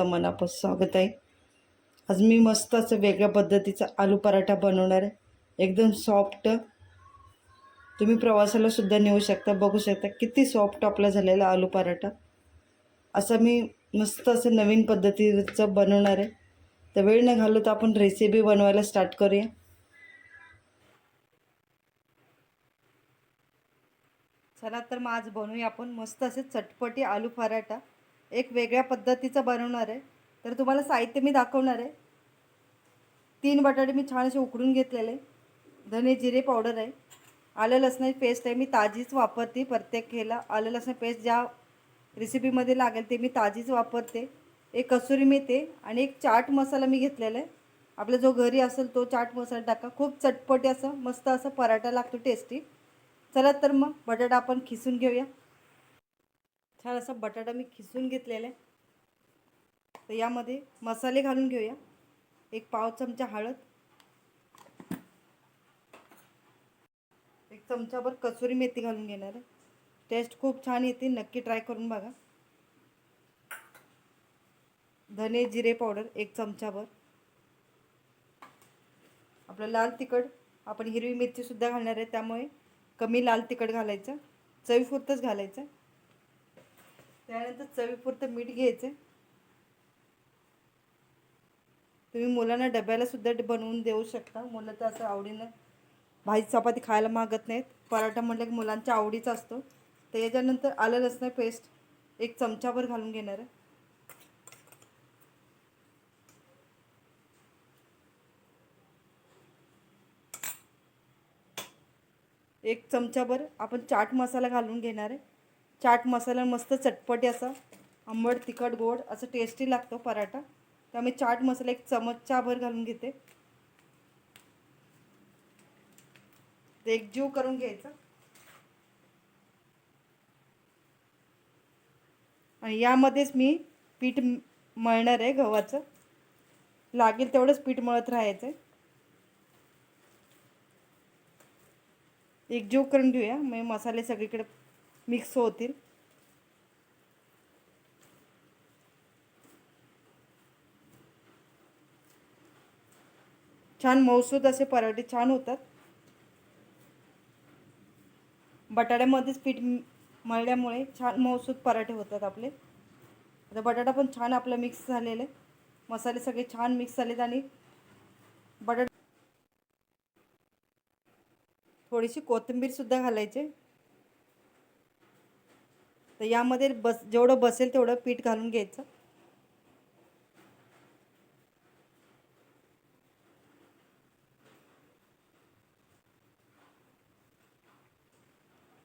तुमचं मनापासून स्वागत आहे. आज मी मस्त असं वेगळ्या पद्धतीचा आलू पराठा बनवणार आहे. एकदम सॉफ्ट तुम्ही प्रवासाला सुद्धा नेऊ शकता बघू शकता किती सॉफ्ट आपला झालेला आलू पराठा. असं मी मस्त असं नवीन पद्धतीचं बनवणार आहे. तर वेळ न घालू तर आपण रेसिपी बनवायला स्टार्ट करूया. चला तर मग आज बनवूया आपण मस्त असे चटपटी आलू पराठा. एक वेगळ्या पद्धतीचं बनवणार आहे. तर तुम्हाला साहित्य मी दाखवणार आहे. तीन बटाटे मी छान असे उकडून घेतलेले. धने जिरे पावडर आहे. आलं लसणाची पेस्ट आहे. मी ताजीच वापरते प्रत्येक ह्याला. आलं लसण पेस्ट ज्या रेसिपीमध्ये लागेल ते मी ताजीच वापरते. एक कसुरी मेथी आणि एक चाट मसाला मी घेतलेला आहे. आपला जो घरी असेल तो चाट मसाला टाका. खूप चटपटी असं मस्त असं पराठा लागतो टेस्टी चला तर मग बटाटा आपण खिसून घेऊया. छान असा बटाटा मी खिसून घेतलेला आहे. तर यामध्ये मसाले घालून घेऊया. एक पाव चमचा हळद. एक चमचाभर कसुरी मेथी घालून घेणार आहे. टेस्ट खूप छान येते. नक्की ट्राय करून बघा. धने जिरे पावडर एक चमचाभर. आपलं लाल तिखट आपण हिरवी मिरचीसुद्धा घालणार आहे. त्यामुळे कमी लाल तिखट घालायचं. चवीपुरतंच घालायचं. त्यानंतर चवीपुरतं मीठ घ्यायचं. तुम्ही मुलांना डब्याला सुद्धा बनवून देऊ शकता. मुलं तर असं आवडीनं भाजी चपाती खायला मागत नाहीत. पराठा म्हटलं की मुलांच्या आवडीचा असतो. तर याच्यानंतर आलं लसणं पेस्ट. एक चमचाभर घालून घेणार आहे. एक चमचाभर आपण चाट मसाला घालून घेणार आहे. चाट मसाला मस्त चटपटी असा आंबट तिखट गोड असं टेस्टी लागतो पराठा. त्यामुळे चाट मसाला एक चमचाभर घालून घेते. ते एकजीव करून घ्यायचं. आणि यामध्येच मी पीठ मळणार आहे गव्हाचं. लागेल तेवढंच पीठ मळत राहायचं आहे. एकजीव करून घेऊया. मग मसाले सगळीकडे मिक्स होतील. छान मौसूद असे पराठे छान होतात. बटाट्यामध्येच पीठ मळल्यामुळे छान मौसूद पराठे होतात आपले. आता बटाटा पण छान आपला मिक्स झालेले मसाले सगळे छान मिक्स झालेत आणि बटाटा थोडीशी कोथिंबीरसुद्धा घालायचे. तर यामध्ये बस जेवढं बसेल तेवढं पीठ घालून घ्यायचं.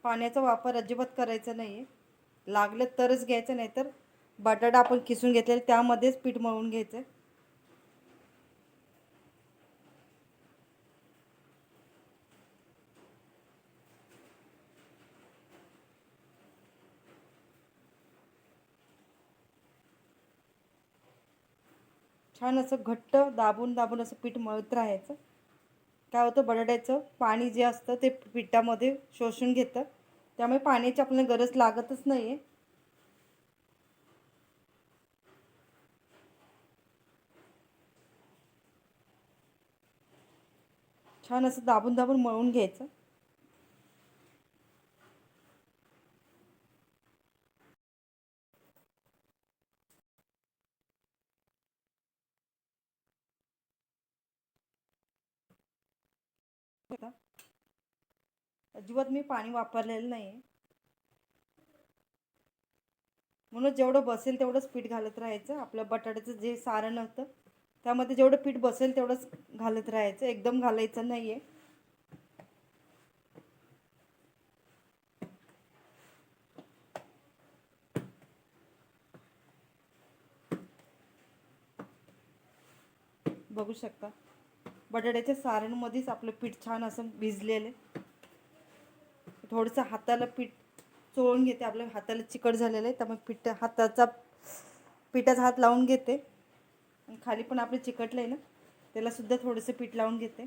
पाण्याचा वापर अजिबात करायचा नाही आहे लागलं तरच घ्यायचं नाही तर बटाटा आपण किसून घेतलेला त्यामध्येच पीठ मळून घ्यायचं छान असं घट्ट दाबून दाबून असं पीठ मळत राहायचं. काय होतं बटाट्याचं पाणी जे असतं ते पिठामध्ये शोषून घेतं त्यामुळे पाण्याची आपल्याला गरज लागतच नाही आहे छान असं दाबून दाबून मळून घ्यायचं. अजिबात मी पाणी वापरलेलं नाही आहे म्हणून जेवढं बसेल तेवढंच पीठ घालत राहायचं. आपलं बटाट्याचं जे सारण होतं त्यामध्ये जेवढं पीठ बसेल तेवढंच घालत राहायचं. एकदम घालायचं नाही आहे बघू शकता. बटाट्याच्या सारणमध्येच आपलं पीठ छान असं भिजलेलं थोडंसं हाताला पीठ चोळून घेते. आपल्या हाताला चिकट झालेलं आहे त्यामुळे पीठ हाताचा पिठाचा हात लावून घेते. आणि खाली पण आपलं चिकटलं आहे ना त्यालासुद्धा थोडंसं पीठ लावून घेते.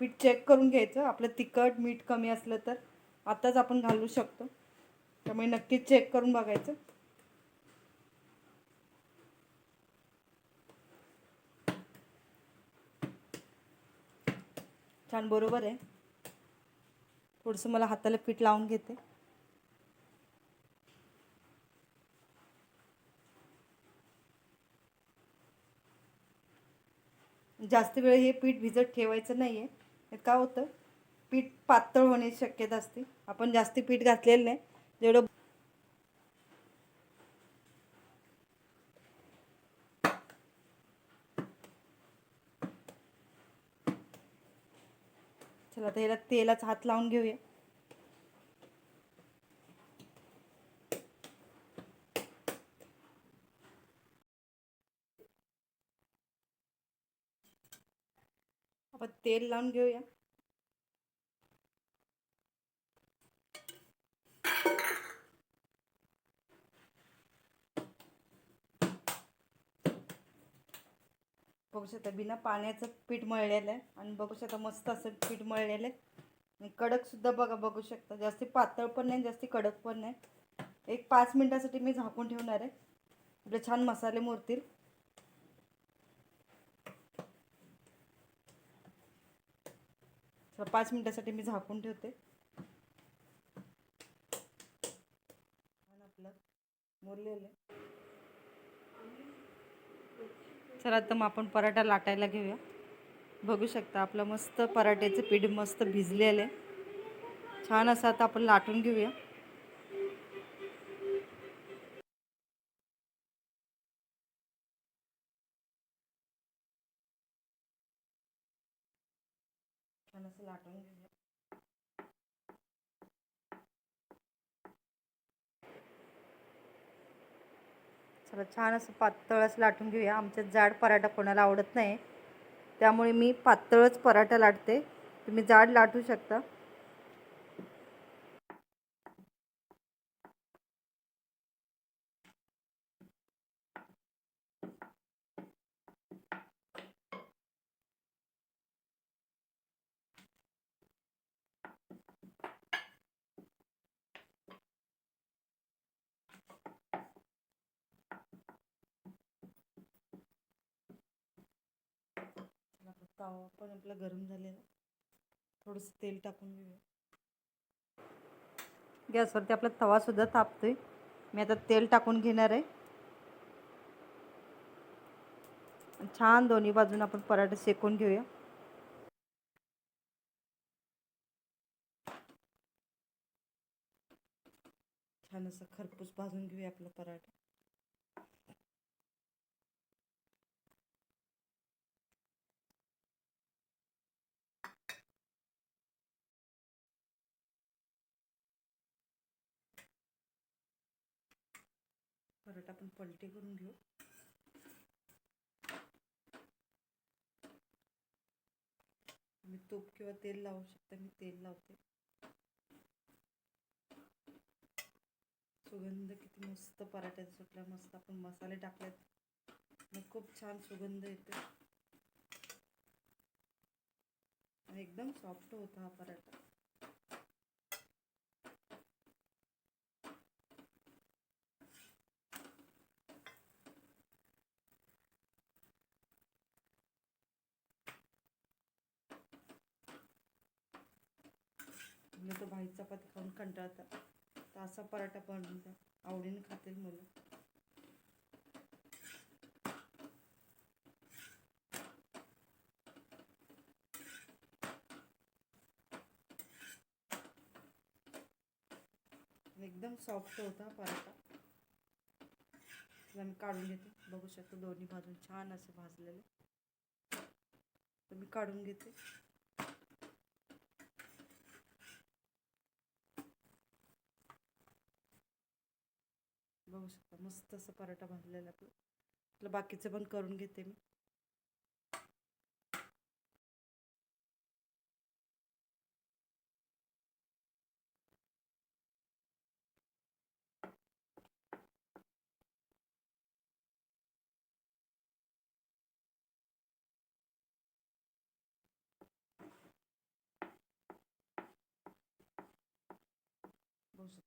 पीठ चेक करून घ्यायचं. आपलं तिखट मीठ कमी असलं तर. आत्ताच आपण घालू शकतो. त्यामुळे नक्कीच चेक करून बघायचं. छान बरोबर आहे. थोडंसं मला हाताला पीठ लावून घेते. जास्त वेळ हे पीठ भिजत ठेवायचं नाही आहे काय होतं? पीठ पातळ होण्याची शक्यता असते. आपण जास्ती पीठ घातलेलं नाही. जेवढं चला आता याला तेलाचा हात लावून घेऊया. आपण तेल लावून घेऊया. बघू शकता बिना पाण्याचं पीठ मळलेलं आहे आणि बघू शकता मस्त असं पीठ मळलेलं आहे. आणि कडकसुद्धा बघा बघू शकता जास्ती पातळ पण नाही जास्ती कडक पण नाही. एक पाच मिनटासाठी मी झाकून ठेवणार आहे. आपले छान मसाले मुरतील. पाच मिनटासाठी मी झाकून ठेवते. आपलं मुरलेलं आहे. चला तर मग आपण पराठा लाटायला घेऊया. बघू शकता आपलं मस्त पराठ्याचं पीठ मस्त भिजलेलं आहे. छान असं आता आपण लाटून घेऊया. छान घेऊया चला छान असं पातळ असं लाटून घेऊया. आमच्यात जाड पराठा कोणाला आवडत नाही. त्यामुळे मी पातळच पराठा लाटते. तुम्ही जाड लाटू शकता चला आता तवा पण आपला गरम झालेला. थोडंसं तेल टाकून घेऊया. गॅसवरती आपला तवासुद्धा तापतोय. मी आता तेल टाकून घेणार आहे. छान दोन्ही बाजून आपण पराठा शेकून घेऊया. छान असं खरपूस भाजून घेऊया आपला पराठा. पराठा आपण पलटी करून घेऊ. मी तूप किंवा तेल लावू शकता मी तेल लावते. सुगंध किती मस्त पराठ्याचा सुटला मस्त आपण मसाले टाकलेत. मग खूप छान सुगंध येते. आणि एकदम सॉफ्ट होता हा पराठा मुलं तर भाजी चपाती खाऊन कंटाळतात तर असा पराठा बनवून द्या आवडीने खातील मुलं. एकदम सॉफ्ट होता पराठा. तर मी काढून घेते. बघू शकतो दोन्ही बाजून छान असे भाजलेले. तर मी काढून घेते. शकता. मस्त असं पराठा भाजलेला आपलं आपलं बाकीचं पण करून घेते मी.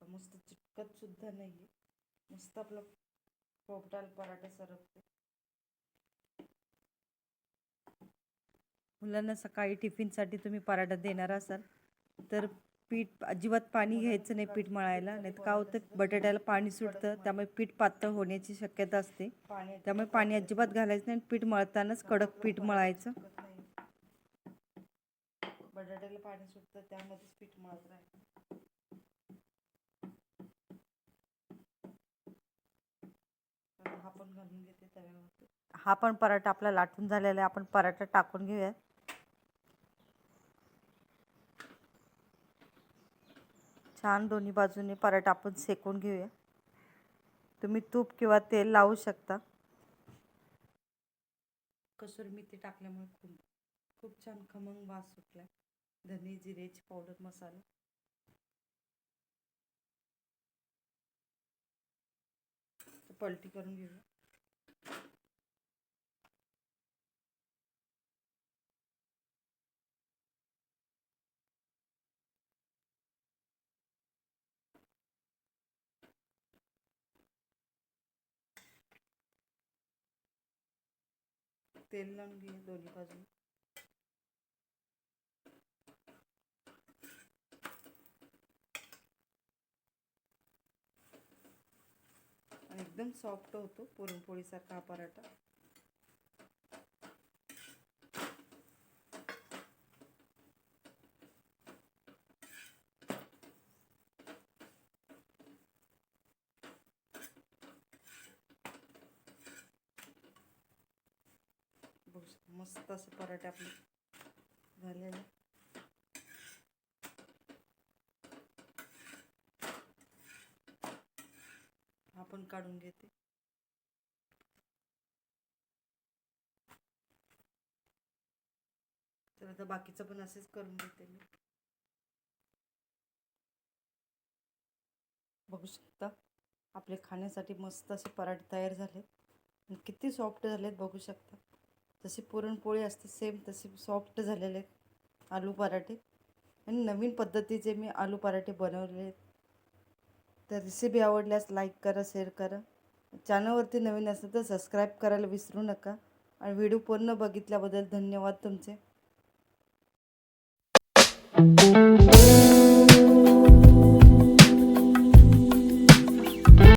मस्त चिटकत सुद्धा नाहीये. मस्त आपला पोपटाल पराठा सरकते. मुलांना सकाळी टिफिनसाठी तुम्ही पराठा देणार असाल तर पीठ अजिबात पाणी घ्यायचं नाही पीठ मळायला नाही तर काय होतं बटाट्याला पाणी सुटतं त्यामुळे पीठ पातळ होण्याची शक्यता असते. त्यामुळे पाणी अजिबात घालायचं नाही पीठ मळतानाच कडक पीठ मळायचं. बटाट्याला पाणी सुटतं त्यामध्येच पीठ मळत राहायचं. हा घालून घेते तव्यावरती हा पण पराठा आपला लाटून झालेला आहे. आपण पराठा टाकून घेऊया छान दोन्ही बाजूने पराठा आपण सेकून घेऊया. तुम्ही तूप किंवा तेल लावू शकता. कसुरी मेथी टाकल्यामुळे खूप खूप छान खमंग वास सुटला धने जिरेची पावडर मसाला. पलटी करून घेऊया. तेल लावून घे दोन्ही बाजून. आणि एकदम सॉफ्ट होतो पुरणपोळीसारखा हा पराठा बघू शकता मस्त असे पराठे आपले झालेले. हा पण काढून घेते. तर आता बाकीचं पण असेच करून घेते मी. बघू शकता आपले खाण्यासाठी मस्त असे पराठे तयार झाले किती सॉफ्ट झालेत बघू शकता. जशी पुरणपोळी असते सेम तसे सॉफ्ट झालेले आहेत आलू पराठे. आणि नवीन पद्धतीचे मी आलू पराठे बनवले आहेत. तर रेसिपी आवडल्यास लाईक करा शेअर करा. चॅनलवरती नवीन असेल तर सबस्क्राईब करायला विसरू नका. आणि व्हिडिओ पूर्ण बघितल्याबद्दल धन्यवाद तुमचे.